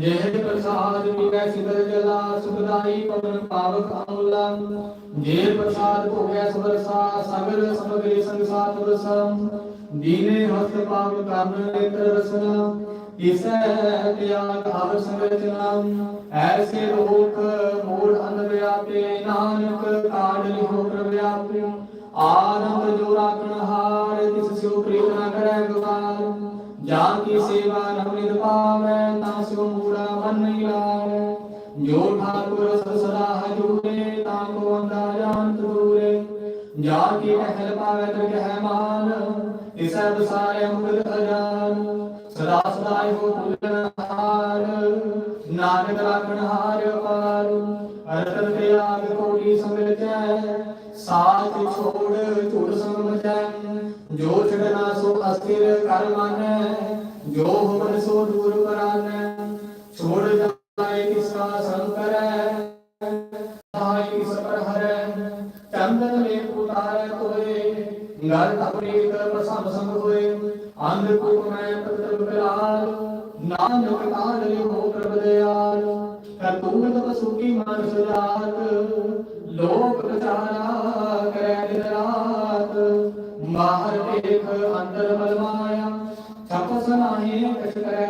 जय प्रसाद मिले शीतल जला सुखदाई पवन पावक अमला जय प्रसाद को गैस वर्षा सागर समग्र संसार वर्षा दीने हस्त पाप कर्म नेत्र रसना। इसे त्याग आव संरचना ऐसे लोक मूल अन व्यापे, नानक काल हो प्रव्यापे आनंद जो राखण हार तिस प्रीत न करे गुजार जाकी सेवा नमित पावे तासो मूड़ा मन नहीं लावे जो ठाकुर ससरा हजूरे ताको अंदा जान दूरे जाकी कहल पावे तो कह मान इस सब सारे मुक्त अजान सदा सदा हो पूजन हार नानक राखन हार पार। अरतन आग कोटि समृत साथ छोड़ चूर जाए ਅਸਥਿਰ ਕਰ ਮਾਨੈ, ਜੋ ਹੋਵਨ ਸੋ ਦੂਰ ਕਰਾਨੈ ਛੋੜ ਜਾਏ ਕਿਸਾ ਸੰਗ ਕਰੈ ਸਹਾਈ ਕਿਸ ਪਰ ਹਰੈ ਚੰਦਨ ਮੇ ਉਤਾਰੈ ਕੋਏ ਗਲ ਤਪਰੀ ਕਰ ਪ੍ਰਸੰਗ ਸੰਗ ਹੋਏ, ਅੰਧ ਕੂਪ ਮੈਂ ਪਤਰ ਬਿਲਾਲ, ਨਾਨਕ ਕਾਲ ਲਿਓ ਪ੍ਰਭ ਦਿਆਲ ਕਰ ਤੂੰ ਤਪ ਸੁਖੀ ਮਨ ਸੁਲਾਤ ਲੋਕ ਵਿਚਾਰਾ ਕਰੈ ਦਿਨ ਰਾਤ ਮਾਹਰ ਏਕ ਅੰਤਰ ਮਲ ਮਾਇਆ ਸਭ ਸਨਾਹੀ ਅਕਸ਼ ਕਰੈ